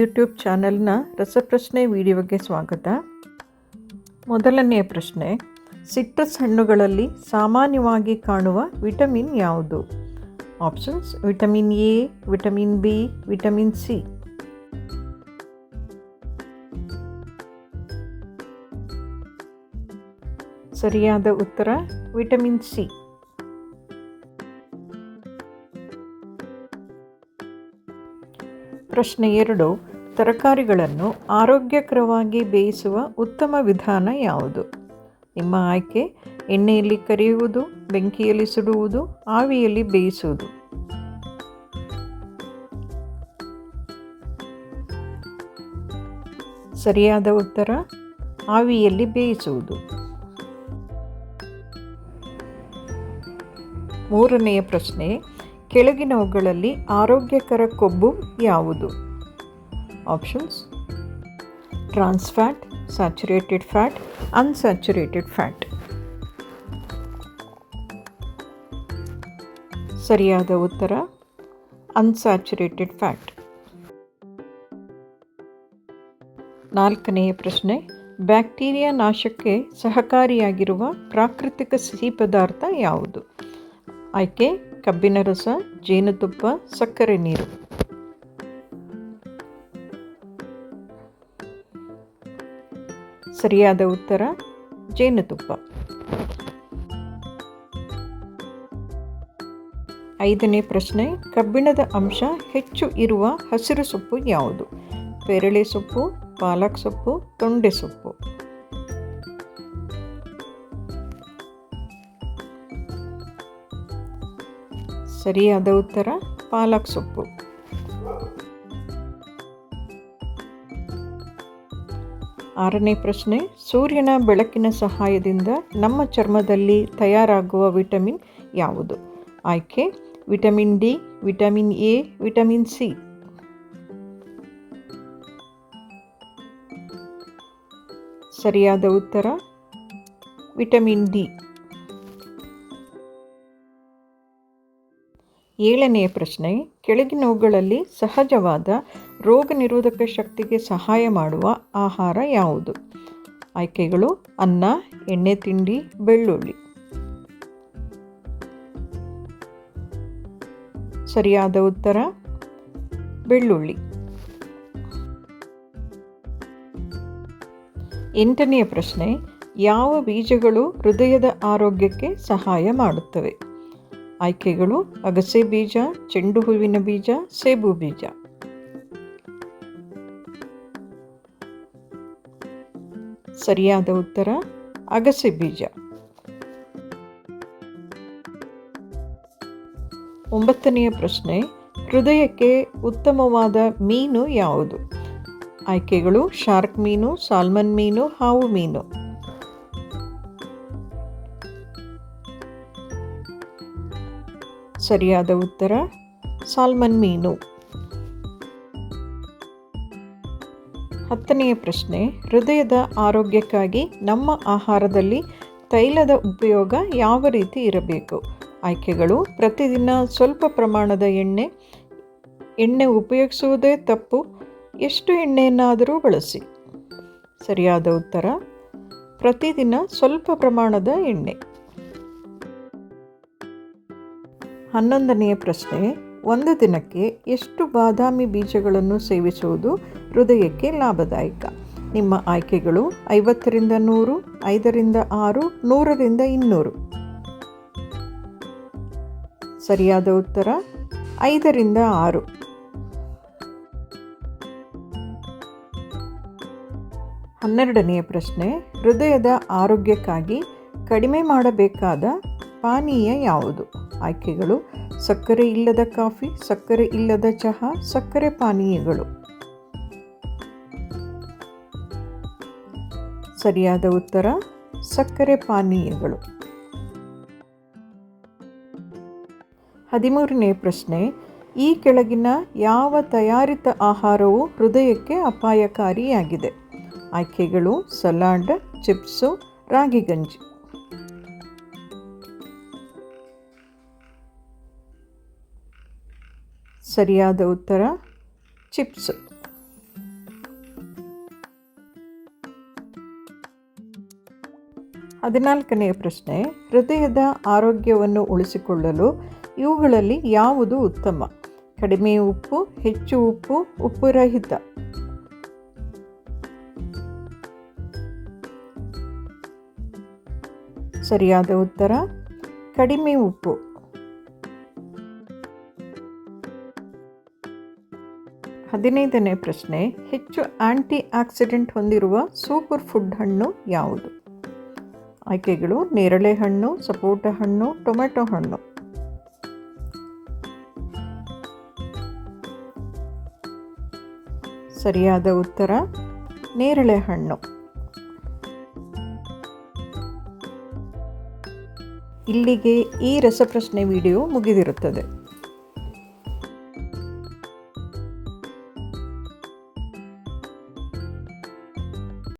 YouTube ಚಾನೆಲ್ನ ರಸಪ್ರಶ್ನೆ ವಿಡಿಯೋಗೆ ಸ್ವಾಗತ. ಮೊದಲನೆಯ ಪ್ರಶ್ನೆ, ಸಿಟ್ರಸ್ ಹಣ್ಣುಗಳಲ್ಲಿ ಸಾಮಾನ್ಯವಾಗಿ ಕಾಣುವ ವಿಟಮಿನ್ ಯಾವುದು? Options, vitamin A, vitamin B, vitamin C. ಸರಿಯಾದ ಉತ್ತರ, ವಿಟಮಿನ್ ಸಿ. ಪ್ರಶ್ನೆ ಎರಡು ತರಕಾರಿಗಳನ್ನು ಆರೋಗ್ಯಕರವಾಗಿ ಬೇಯಿಸುವ ಉತ್ತಮ ವಿಧಾನ ಯಾವುದು? ನಿಮ್ಮ ಆಯ್ಕೆ ಎಣ್ಣೆಯಲ್ಲಿ ಕರಿಯುವುದು, ಬೆಂಕಿಯಲ್ಲಿ ಸುಡುವುದು, ಆವಿಯಲ್ಲಿ ಬೇಯಿಸುವುದು. ಸರಿಯಾದ ಉತ್ತರ, ಆವಿಯಲ್ಲಿ ಬೇಯಿಸುವುದು. ಮೂರನೆಯ ಪ್ರಶ್ನೆ, ಕೆಳಗಿನವುಗಳಲ್ಲಿ ಆರೋಗ್ಯಕರ ಕೊಬ್ಬು ಯಾವುದು? Options trans fat, saturated fat unsaturated fat ಸರಿಯಾದ ಉತ್ತರ ಅನ್ಸ್ಯಾಚುರೇಟೆಡ್ ಫ್ಯಾಟ್ ನಾಲ್ಕನೆಯ ಪ್ರಶ್ನೆ ಬ್ಯಾಕ್ಟೀರಿಯಾ ನಾಶಕ್ಕೆ ಸಹಕಾರಿಯಾಗಿರುವ ಪ್ರಾಕೃತಿಕ ಸಿಹಿ ಪದಾರ್ಥ ಯಾವುದು? ಆಯ್ಕೆ ಕಬ್ಬಿನ ರಸ ಜೇನುತುಪ್ಪ ಸಕ್ಕರೆ ನೀರು. ಸರಿಯಾದ ಉತ್ತರ ಜೇನುತುಪ್ಪ ಐದನೇ ಪ್ರಶ್ನೆ, ಕಬ್ಬಿಣದ ಅಂಶ ಹೆಚ್ಚು ಇರುವ ಹಸಿರು ಸೊಪ್ಪು ಯಾವುದು? ಪೇರಳೆ ಸೊಪ್ಪು, ಪಾಲಕ್ ಸೊಪ್ಪು, ತೊಂಡೆ ಸೊಪ್ಪು. ಸರಿಯಾದ ಉತ್ತರ, ಪಾಲಕ್ ಸೊಪ್ಪು. ಆರನೇ ಪ್ರಶ್ನೆ, ಸೂರ್ಯನ ಬೆಳಕಿನ ಸಹಾಯದಿಂದ ನಮ್ಮ ಚರ್ಮದಲ್ಲಿ ತಯಾರಾಗುವ ವಿಟಮಿನ್ ಯಾವುದು? ಆಯ್ಕೆ, vitamin D, vitamin A, vitamin C. ಸರಿಯಾದ ಉತ್ತರ, ವಿಟಮಿನ್ ಡಿ. ಏಳನೆಯ ಪ್ರಶ್ನೆ ಕೆಳಗಿನವುಗಳಲ್ಲಿ ಸಹಜವಾದ ರೋಗ ನಿರೋಧಕ ಶಕ್ತಿಗೆ ಸಹಾಯ ಮಾಡುವ ಆಹಾರ ಯಾವುದು? ಆಯ್ಕೆಗಳು, ಅನ್ನ, ಎಣ್ಣೆ ತಿಂಡಿ, ಬೆಳ್ಳುಳ್ಳಿ. ಸರಿಯಾದ ಉತ್ತರ, ಬೆಳ್ಳುಳ್ಳಿ. ಎಂಟನೆಯ ಪ್ರಶ್ನೆ, ಯಾವ ಬೀಜಗಳು ಹೃದಯದ ಆರೋಗ್ಯಕ್ಕೆ ಸಹಾಯ ಮಾಡುತ್ತವೆ? ಆಯ್ಕೆಗಳು ಅಗಸೆ ಬೀಜ, ಚೆಂಡು ಹೂವಿನ ಬೀಜ, ಸೇಬು ಬೀಜ. ಸರಿಯಾದ ಉತ್ತರ, ಅಗಸೆ ಬೀಜ. ಒಂಬತ್ತನೆಯ ಪ್ರಶ್ನೆ, ಹೃದಯಕ್ಕೆ ಉತ್ತಮವಾದ ಮೀನು ಯಾವುದು? ಆಯ್ಕೆಗಳು, ಶಾರ್ಕ್ ಮೀನು, ಸಾಲ್ಮನ್ ಮೀನು, ಹಾವು ಮೀನು. ಸರಿಯಾದ ಉತ್ತರ, ಸಾಲ್ಮನ್ ಮೀನು. ಹತ್ತನೆಯ ಪ್ರಶ್ನೆ, ಹೃದಯದ ಆರೋಗ್ಯಕ್ಕಾಗಿ ನಮ್ಮ ಆಹಾರದಲ್ಲಿ ತೈಲದ ಉಪಯೋಗ ಯಾವ ರೀತಿ ಇರಬೇಕು? ಆಯ್ಕೆಗಳು, ಪ್ರತಿದಿನ ಸ್ವಲ್ಪ ಪ್ರಮಾಣದ ಎಣ್ಣೆ ಎಣ್ಣೆ ಉಪಯೋಗಿಸುವುದೇ ತಪ್ಪು, ಎಷ್ಟು ಎಣ್ಣೆಯನ್ನಾದರೂ ಬಳಸಿ. ಸರಿಯಾದ ಉತ್ತರ, ಪ್ರತಿದಿನ ಸ್ವಲ್ಪ ಪ್ರಮಾಣದ ಎಣ್ಣೆ. ಹನ್ನೊಂದನೆಯ ಪ್ರಶ್ನೆ, ಒಂದು ದಿನಕ್ಕೆ ಎಷ್ಟು ಬಾದಾಮಿ ಬೀಜಗಳನ್ನು ಸೇವಿಸುವುದು ಹೃದಯಕ್ಕೆ ಲಾಭದಾಯಕ? ನಿಮ್ಮ ಆಯ್ಕೆಗಳು ಐವತ್ತರಿಂದ ನೂರು, ಐದರಿಂದ ಆರು, ನೂರರಿಂದ ಇನ್ನೂರು. ಸರಿಯಾದ ಉತ್ತರ, ಐದರಿಂದ ಆರು. ಹನ್ನೆರಡನೆಯ ಪ್ರಶ್ನೆ, ಹೃದಯದ ಆರೋಗ್ಯಕ್ಕಾಗಿ ಕಡಿಮೆ ಮಾಡಬೇಕಾದ ಪಾನೀಯ ಯಾವುದು? ಆಯ್ಕೆಗಳು, ಸಕ್ಕರೆ ಇಲ್ಲದ ಕಾಫಿ, ಸಕ್ಕರೆ ಇಲ್ಲದ ಚಹಾ, ಸಕ್ಕರೆ ಪಾನೀಯಗಳು. ಸರಿಯಾದ ಉತ್ತರ, ಸಕ್ಕರೆ ಪಾನೀಯಗಳು. ಹದಿಮೂರನೇ ಪ್ರಶ್ನೆ, ಈ ಕೆಳಗಿನ ಯಾವ ತಯಾರಿತ ಆಹಾರವು ಹೃದಯಕ್ಕೆ ಅಪಾಯಕಾರಿಯಾಗಿದೆ? ಆಯ್ಕೆಗಳು, ಸಲಾಡ್, ಚಿಪ್ಸು ರಾಗಿ ಗಂಜಿ ಸರಿಯಾದ ಉತ್ತರ, ಚಿಪ್ಸ್. ಹದಿನಾಲ್ಕನೆಯ ಪ್ರಶ್ನೆ, ಹೃದಯದ ಆರೋಗ್ಯವನ್ನು ಉಳಿಸಿಕೊಳ್ಳಲು ಇವುಗಳಲ್ಲಿ ಯಾವುದು ಉತ್ತಮ? ಕಡಿಮೆ ಉಪ್ಪು, ಹೆಚ್ಚು ಉಪ್ಪು, ಉಪ್ಪುರಹಿತ. ಸರಿಯಾದ ಉತ್ತರ, ಕಡಿಮೆ ಉಪ್ಪು. ಹದಿನೈದನೇ ಪ್ರಶ್ನೆ, ಹೆಚ್ಚು ಆಂಟಿ ಆಕ್ಸಿಡೆಂಟ್ ಹೊಂದಿರುವ ಸೂಪರ್ ಫುಡ್ ಹಣ್ಣು ಯಾವುದು? ಆಯ್ಕೆಗಳು, ನೇರಳೆ ಹಣ್ಣು, ಸಪೋಟ ಹಣ್ಣು, ಟೊಮೆಟೊ ಹಣ್ಣು. ಸರಿಯಾದ ಉತ್ತರ, ನೇರಳೆ ಹಣ್ಣು. ಇಲ್ಲಿಗೆ ಈ ರಸಪ್ರಶ್ನೆ ವಿಡಿಯೋ ಮುಗಿದಿರುತ್ತದೆ.